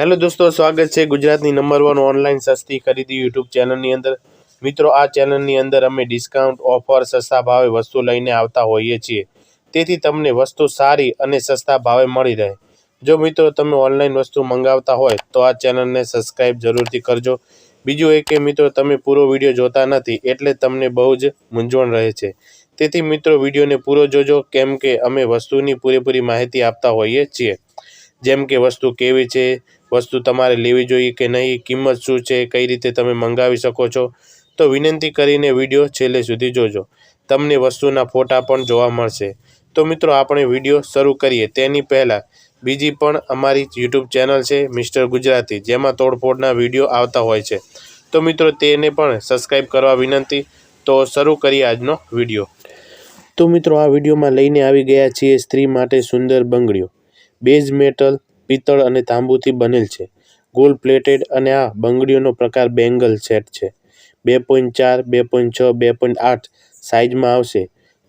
Hello દોસ્તો, સ્વાગત છે ગુજરાતની નંબર વન ઓનલાઈન સસ્તી ખરીદી યુટ્યુબ ચેનલની અંદર. મિત્રો, આ ચેનલની અંદર અમે ડિસ્કાઉન્ટ ઓફર સસ્તા ભાવે વસ્તુ લઈને આવતા હોઈએ છીએ. તેથી તમને વસ્તુ સારી અને સસ્તા ભાવે મળી રહે. જો મિત્રો તમે ઓનલાઈન વસ્તુ મંગાવતા હોય, તો આ ચેનલને સબસ્ક્રાઈબ જરૂરથી કરજો. બીજું એ કે મિત્રો, તમે પૂરો વીડિયો જોતા નથી, એટલે તમને બહુ જ મૂંઝવણ રહે છે. તેથી મિત્રો, વિડીયોને પૂરો જોજો, કેમ કે અમે વસ્તુની પૂરેપૂરી માહિતી આપતા હોઈએ છીએ. જેમ કે વસ્તુ કેવી છે વસ્તુ તમારે લેવી જોઈએ કે નહીં, કિંમત શું છે, કઈ રીતે તમે મંગાવી શકો છો, તો વિનંતી કરીને વીડિયો છેલ્લે સુધી જોજો. તમને વસ્તુના ફોટા પણ જોવા મળશે. તો મિત્રો, આપણે વીડિયો શરૂ કરીએ. તેની પહેલાં, બીજી પણ અમારી યુટ્યુબ ચેનલ છે મિસ્ટર ગુજરાતી, જેમાં તોડફોડના વીડિયો આવતા હોય છે. તો મિત્રો, તેને પણ સબસ્ક્રાઈબ કરવા વિનંતી. તો શરૂ કરીએ આજનો વીડિયો. તો મિત્રો, આ વિડીયોમાં લઈને આવી ગયા છીએ સ્ત્રી માટે સુંદર બંગડીઓ. બેઝ મેટલ પિત્તળ અને તાંબુથી બનેલ છે. ગોલ્ડ પ્લેટેડ અને આ બંગડીઓનો પ્રકાર બેંગલ સેટ છે. બે પોઈન્ટ ચાર, બે પોઈન્ટ છ, બે પોઈન્ટ આઠ સાઇઝમાં આવશે.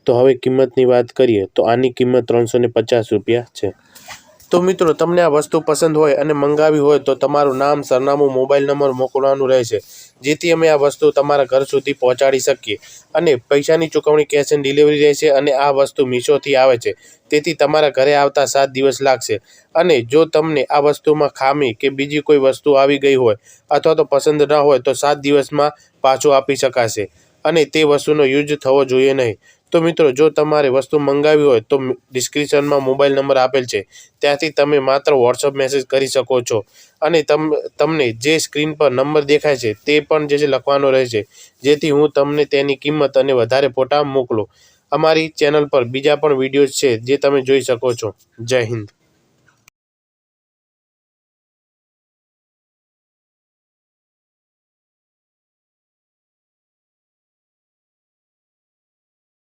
તો હવે કિંમતની વાત કરીએ તો આની કિંમત ત્રણસો પચાસ રૂપિયા છે. તો મિત્રો, તમને આ વસ્તુ પસંદ હોય અને મંગાવી હોય તો તમારું નામ, સરનામું, મોબાઈલ નંબર મોકલવાનું રહેશે, જેથી અમે આ વસ્તુ તમારા ઘર સુધી પહોંચાડી શકીએ. અને પૈસાની ચૂકવણી કેશ ઓન ડિલિવરી રહેશે અને આ વસ્તુ મીશોથી આવે છે. તેથી તમારા ઘરે આવતા સાત દિવસ લાગશે. અને જો તમને આ વસ્તુમાં ખામી કે બીજી કોઈ વસ્તુ આવી ગઈ હોય અથવા તો પસંદ ન હોય તો સાત દિવસમાં પાછું આપી શકાશે. અને તે વસ્તુનો યુઝ થવો જોઈએ નહીં. તો મિત્રો, જો તમારે વસ્તુ મંગાવી હોય, તો ડિસ્ક્રિપ્શનમાં મોબાઈલ નંબર આપેલ છે. ત્યાંથી તમે માત્ર વોટ્સઅપ મેસેજ કરી શકો છો. અને તમ, તમને જે સ્ક્રીન પર નંબર દેખાય છે, તે પણ જે છે લખવાનો રહેશે. જેથી હું તમને તેની કિંમત અને વધારે ફોટા મોકલું. અમારી ચેનલ પર બીજા પણ વિડીયોઝ છે, જે તમે જોઈ શકો છો. જય હિન્દ.